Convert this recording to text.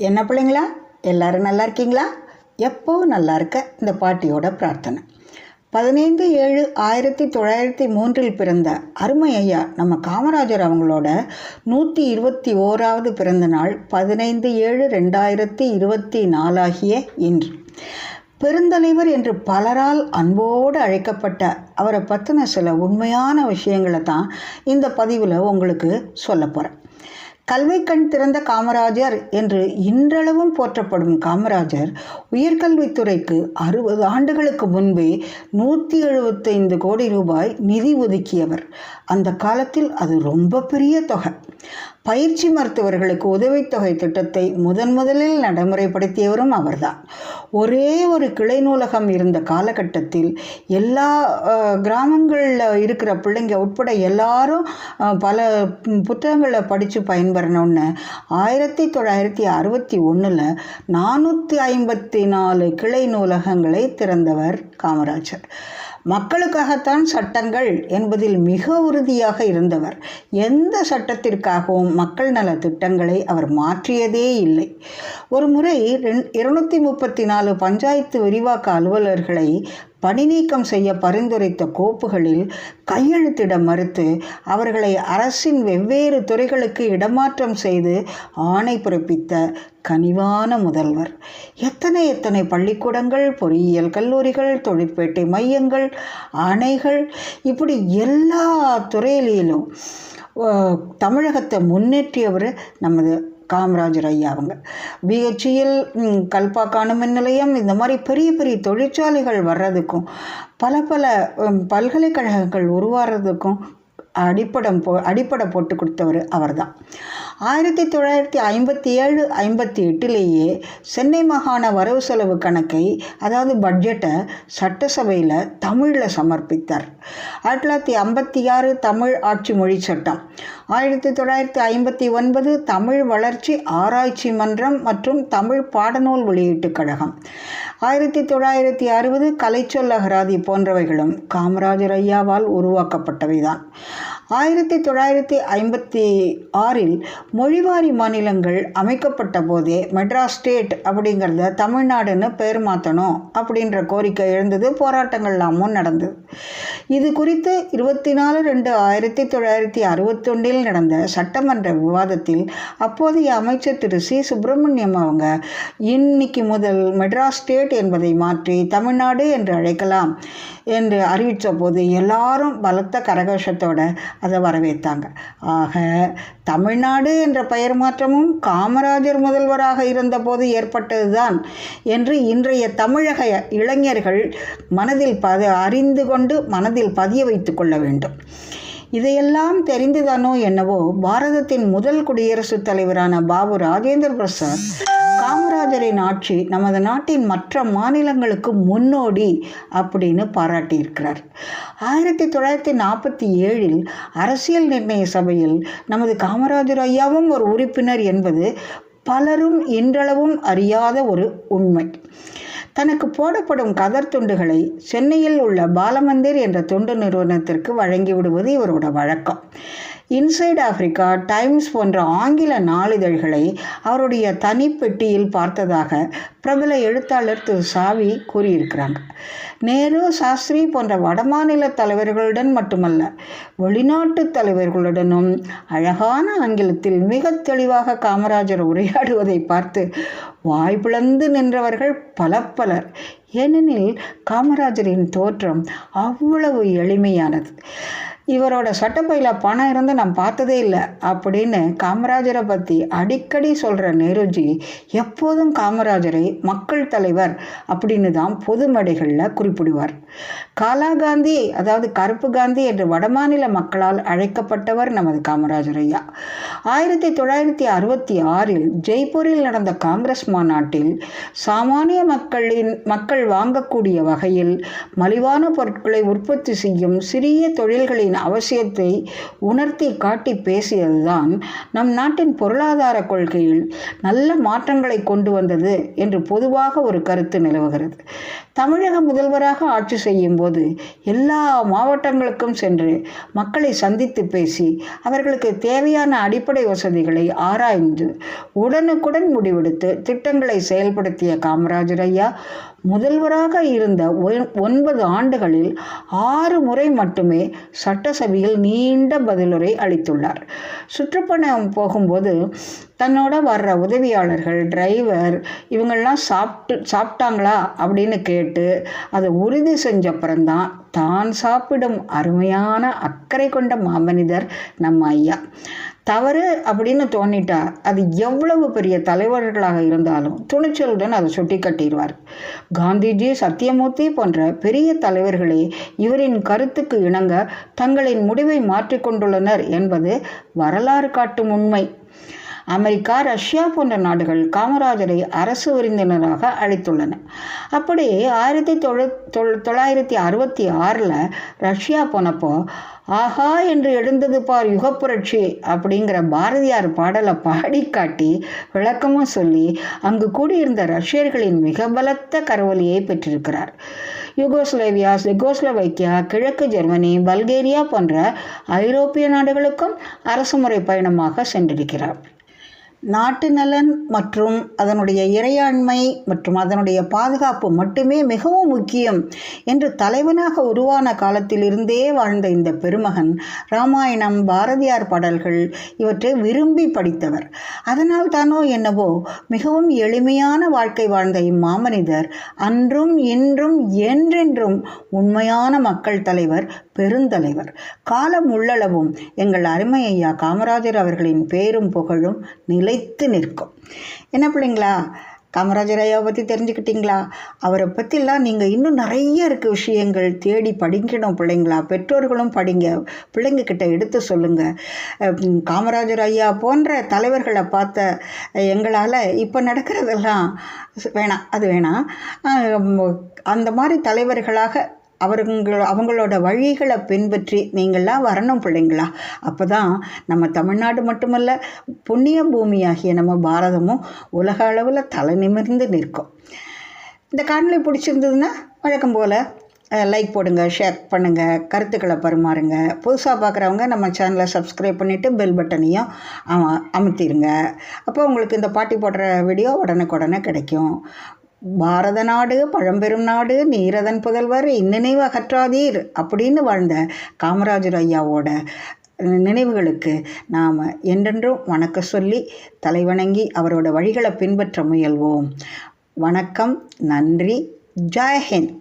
என்ன பிள்ளைங்களா? எல்லாரும் நல்லா இருக்கீங்களா? எப்போவும் நல்லா இருக்க? இந்த பாட்டியோட பிரார்த்தனை. பதினைந்து ஏழு ஆயிரத்தி தொள்ளாயிரத்தி மூன்றில் பிறந்த அருமை ஐயா நம்ம காமராஜர் அவங்களோட நூற்றி இருபத்தி ஓராவது பிறந்த நாள் பதினைந்து ஏழு ரெண்டாயிரத்தி இருபத்தி நாலாகிய இன்று. பெருந்தலைவர் என்று பலரால் அன்போடு அழைக்கப்பட்ட அவரை பற்றின சில உண்மையான விஷயங்களை தான் இந்த பதிவில் உங்களுக்கு சொல்ல போகிறேன் கல்வி கண் திறந்த காமராஜர் என்று இன்றளவும் போற்றப்படும் காமராஜர் உயர்கல்வித்துறைக்கு அறுபது ஆண்டுகளுக்கு முன்பே நூற்றி எழுபத்தைந்து கோடி ரூபாய் நிதி ஒதுக்கியவர். அந்த காலத்தில் அது ரொம்ப பெரிய தொகை. பயிற்சி மருத்துவர்களுக்கு உதவித்தொகை திட்டத்தை முதன் முதலில் நடைமுறைப்படுத்தியவரும் அவர்தான். ஒரே ஒரு கிளை நூலகம் இருந்த காலகட்டத்தில் எல்லா கிராமங்களில் இருக்கிற பிள்ளைங்க உட்பட எல்லாரும் பல புத்தகங்களை படித்து பயன்பெறணும்னு ஆயிரத்தி தொள்ளாயிரத்தி அறுபத்தி ஒன்றில் நானூற்றி ஐம்பத்தி நாலு கிளை நூலகங்களை திறந்தவர் காமராஜர். மக்களுக்காகத்தான் சட்டங்கள் என்பதில் மிக உறுதியாக இருந்தவர். எந்த சட்டத்திற்காகவும் மக்கள் நல திட்டங்களை அவர் மாற்றியதே இல்லை. ஒரு முறை ரெண் இருநூத்தி முப்பத்தி நாலு பஞ்சாயத்து விரிவாக்க அலுவலர்களை பணிநீக்கம் செய்ய பரிந்துரைத்த கோப்புகளில் கையெழுத்திட மறுத்து அவர்களை அரசின் வெவ்வேறு துறைகளுக்கு இடமாற்றம் செய்து ஆணை பிறப்பித்த கனிவான முதல்வர். எத்தனை எத்தனை பள்ளிக்கூடங்கள் பொறியியல் கல்லூரிகள் தொழிற்பேட்டை மையங்கள் அணைகள் இப்படி எல்லா துறையிலும் தமிழகத்தை முன்னேற்றியவர் நமது காமராஜர் ஐயா அவங்க. பிஹெச்சியில் கல்பாக்கான மின் நிலையம் இந்த மாதிரி பெரிய பெரிய தொழிற்சாலைகள் வர்றதுக்கும் பல பல பல்கலைக்கழகங்கள் உருவாகிறதுக்கும் அடிப்படம் போ அடிப்படை போட்டு கொடுத்தவர் அவர்தான். ஆயிரத்தி தொள்ளாயிரத்தி ஐம்பத்தி ஏழு ஐம்பத்தி எட்டுலேயே சென்னை மாகாண வரவு செலவு கணக்கை அதாவது பட்ஜெட்டை சட்டசபையில் தமிழில் சமர்ப்பித்தார். ஆயிரத்தி தொள்ளாயிரத்தி ஐம்பத்தி ஆறு தமிழ் ஆட்சி மொழி சட்டம் ஆயிரத்தி தொள்ளாயிரத்தி ஐம்பத்தி ஒன்பது தமிழ் வளர்ச்சி ஆராய்ச்சி மன்றம் மற்றும் தமிழ் பாடநூல் வெளியீட்டுக் கழகம் ஆயிரத்தி தொள்ளாயிரத்தி அறுபது கலைச்சொல் அகராதி போன்றவைகளும் காமராஜர் ஐயாவால் உருவாக்கப்பட்டவைதான். ஆயிரத்தி தொள்ளாயிரத்தி ஐம்பத்தி ஆறில் மொழிவாரி மாநிலங்கள் அமைக்கப்பட்ட போதே மெட்ராஸ் ஸ்டேட் அப்படிங்கிறத தமிழ்நாடுன்னு பெயர் மாற்றணும் அப்படின்ற கோரிக்கை எழுந்தது. போராட்டங்கள்லாமும் நடந்தது. இது குறித்து இருபத்தி நாலு ரெண்டு ஆயிரத்தி தொள்ளாயிரத்தி அறுபத்தொன்றில் நடந்த சட்டமன்ற விவாதத்தில் அப்போதைய அமைச்சர் திரு சி. சுப்பிரமணியம் அவங்க இன்னைக்கு முதல் மெட்ராஸ் ஸ்டேட் என்பதை மாற்றி தமிழ்நாடு என்று அழைக்கலாம் என்று அறிவித்த போது எல்லாரும் பலத்த கரகோஷத்தோட அதை வரவேற்றாங்க. ஆக தமிழ்நாடு என்ற பெயர் மாற்றமும் காமராஜர் முதல்வராக இருந்தபோது ஏற்பட்டதுதான் என்று இன்றைய தமிழக இளைஞர்கள் மனதில் பத அறிந்து கொண்டு மனதில் பதிய வைத்து கொள்ள வேண்டும். இதையெல்லாம் தெரிந்துதானோ என்னவோ பாரதத்தின் முதல் குடியரசுத் தலைவரான பாபு ராஜேந்திர பிரசாத் காமராஜரின் ஆட்சி நமது நாட்டின் மற்ற மாநிலங்களுக்கு முன்னோடி அப்படின்னு பாராட்டியிருக்கிறார். ஆயிரத்தி தொள்ளாயிரத்தி நாற்பத்தி ஏழில் அரசியல் நிர்ணய சபையில் நமது காமராஜர் ஐயாவும் ஒரு உறுப்பினர் என்பது பலரும் இன்றளவும் அறியாத ஒரு உண்மை. தனக்கு போடப்படும் கதர் துண்டுகளை சென்னையில் உள்ள பாலமந்திர் என்ற தொண்டு நிறுவனத்திற்கு வழங்கிவிடுவது இவரோட வழக்கம். இன்சைட் ஆப்பிரிக்கா டைம்ஸ் போன்ற ஆங்கில நாளிதழ்களை அவருடைய தனிப்பெட்டியில் பார்த்ததாக பிரபல எழுத்தாளர் திரு சாவி கூறியிருக்கிறாங்க. நேரு சாஸ்திரி போன்ற வடமாநில தலைவர்களுடன் மட்டுமல்ல வெளிநாட்டு தலைவர்களுடனும் அழகான ஆங்கிலத்தில் மிக தெளிவாக காமராஜர் உரையாடுவதை பார்த்து வாய் நின்றவர்கள் பல பலர் ஏனெனில் காமராஜரின் தோற்றம் அவ்வளவு எளிமையானது. இவரோட சட்டப்பையில் பணம் இருந்து நான் பார்த்ததே இல்லை அப்படின்னு காமராஜரை பற்றி அடிக்கடி சொல்கிற நேருஜி எப்போதும் காமராஜரை மக்கள் தலைவர் அப்படின்னு தான் பொது மேடைகளில் குறிப்பிடுவார். காலா காந்தி அதாவது கருப்பு காந்தி என்று வடமாநில மக்களால் அழைக்கப்பட்டவர் நமது காமராஜர் ஐயா. ஆயிரத்தி தொள்ளாயிரத்தி அறுபத்தி ஆறில் ஜெய்ப்பூரில் நடந்த காங்கிரஸ் மாநாட்டில் சாமானிய மக்களின் மக்கள் வாங்கக்கூடிய வகையில் மலிவான பொருட்களை உற்பத்தி செய்யும் சிறிய தொழில்களின் அவசியத்தை உணர்த்தி காட்டி பேசியதுதான் நம் நாட்டின் பொருளாதார கொள்கையில் நல்ல மாற்றங்களை கொண்டு வந்தது என்று பொதுவாக ஒரு கருத்து நிலவுகிறது. தமிழக முதல்வராக ஆட்சி செய்யும் போது எல்லா மாவட்டங்களுக்கும் சென்று மக்களை சந்தித்து பேசி அவர்களுக்கு தேவையான அடிப்படை வசதிகளை ஆராய்ந்து உடனுக்குடன் முடிவெடுத்து திட்டங்களை செயல்படுத்திய காமராஜர் ஐயா முதல்வராக இருந்த ஒன்பது ஆண்டுகளில் ஆறு முறை மட்டுமே சட்டசபையில் நீண்ட பதிலுரை அளித்துள்ளார். சுற்றுப்பயணம் போகும்போது தன்னோட வர்ற உதவியாளர்கள் டிரைவர் இவங்கெல்லாம் சாப்பிட்டு சாப்பிட்டாங்களா அப்படின்னு கேட்டு அதை உறுதி செஞ்சப்புறம்தான் தான் சாப்பிடும் அருமையான அக்கறை கொண்ட மாமனிதர் நம்ம ஐயா. தவறு அப்படின்னு தோணிட்டா அது எவ்வளவு பெரிய தலைவர்களாக இருந்தாலும் துணிச்சலுடன் அதை சுட்டி கட்டிடுவார் காந்திஜி சத்தியமூர்த்தி போன்ற பெரிய தலைவர்களே இவரின் கருத்துக்கு இணங்க தங்களின் முடிவை மாற்றிக்கொண்டுள்ளனர் என்பது வரலாறு காட்டும் உண்மை. அமெரிக்கா ரஷ்யா போன்ற நாடுகள் காமராஜரை அரசு விருந்தினராக அழைத்துள்ளன. அப்படியே ஆயிரத்தி தொழு தொள்ளாயிரத்தி அறுபத்தி ஆறில் ரஷ்யா போனப்போ ஆஹா என்று எழுந்தது பார் யுகப்புரட்சி அப்படிங்கிற பாரதியார் பாடலை பாடி காட்டி விளக்கமும் சொல்லி அங்கு கூடியிருந்த ரஷ்யர்களின் மிக பலத்த கரவொலியை பெற்றிருக்கிறார். யுகோஸ்லேவியா செகோஸ்லோவைக்கியா கிழக்கு ஜெர்மனி பல்கேரியா போன்ற ஐரோப்பிய நாடுகளுக்கும் அரசுமுறை பயணமாக சென்றிருக்கிறார். நாட்டு நலன் மற்றும் அதனுடைய இறையாண்மை மற்றும் அதனுடைய பாதுகாப்பு மட்டுமே மிகவும் முக்கியம் என்று தலைவனாக உருவான காலத்திலிருந்தே வாழ்ந்த இந்த பெருமகன் ராமாயணம் பாரதியார் பாடல்கள் இவற்றை விரும்பி படித்தவர். அதனால் தானோ என்னவோ மிகவும் எளிமையான வாழ்க்கை வாழ்ந்த இம்மாமனிதர் அன்றும் இன்றும் என்றென்றும் உண்மையான மக்கள் தலைவர் பெருந்தலைவர். காலம் உள்ளளவும் எங்கள் அருமையா காமராஜர் அவர்களின் பேரும் புகழும் நிலை நிலைத்து நிற்கும். என்ன பிள்ளைங்களா? காமராஜர் ஐயாவை பற்றி தெரிஞ்சுக்கிட்டீங்களா? அவரை பற்றிலாம் நீங்கள் இன்னும் நிறைய இருக்குது விஷயங்கள் தேடி படிக்கணும் பிள்ளைங்களா? பெற்றோர்களும் படிங்க. பிள்ளைங்கக்கிட்ட எடுத்து சொல்லுங்கள் காமராஜர் ஐயா போன்ற தலைவர்களை பார்த்த எங்களால் இப்போ நடக்கிறதெல்லாம் வேணாம் அது வேணாம். அந்த மாதிரி தலைவர்களாக அவர்கள் அவங்களோட வழிகளை பின்பற்றி நீங்கள்லாம் வரணும் பிள்ளைங்களா? அப்போ தான் நம்ம தமிழ்நாடு மட்டுமல்ல புண்ணிய பூமியாகிய நம்ம பாரதமும் உலக அளவில் தலை நிமிர்ந்து நிற்கும். இந்த காணொலி பிடிச்சிருந்ததுன்னா வழக்கம் போல் லைக் போடுங்க ஷேர் பண்ணுங்கள் கருத்துக்களை பரிமாறுங்க. புதுசாக பார்க்குறவங்க நம்ம சேனலை சப்ஸ்கிரைப் பண்ணிவிட்டு பெல் பட்டனையும் அமுத்திடுங்க அப்போ உங்களுக்கு இந்த பாட்டி போடுற வீடியோ உடனுக்குடனே கிடைக்கும். பாரத நாடு பழம்பெரும் நாடு நீரதன் புதல்வர் இந்நினைவு அகற்றாதீர் அப்படின்னு வாழ்ந்த காமராஜர் ஐயாவோட நினைவுகளுக்கு நாம் என்றென்றும் வணக்க சொல்லி தலைவணங்கி அவரோட வழிகளை பின்பற்ற முயல்வோம். வணக்கம் நன்றி ஜெயஹிந்த்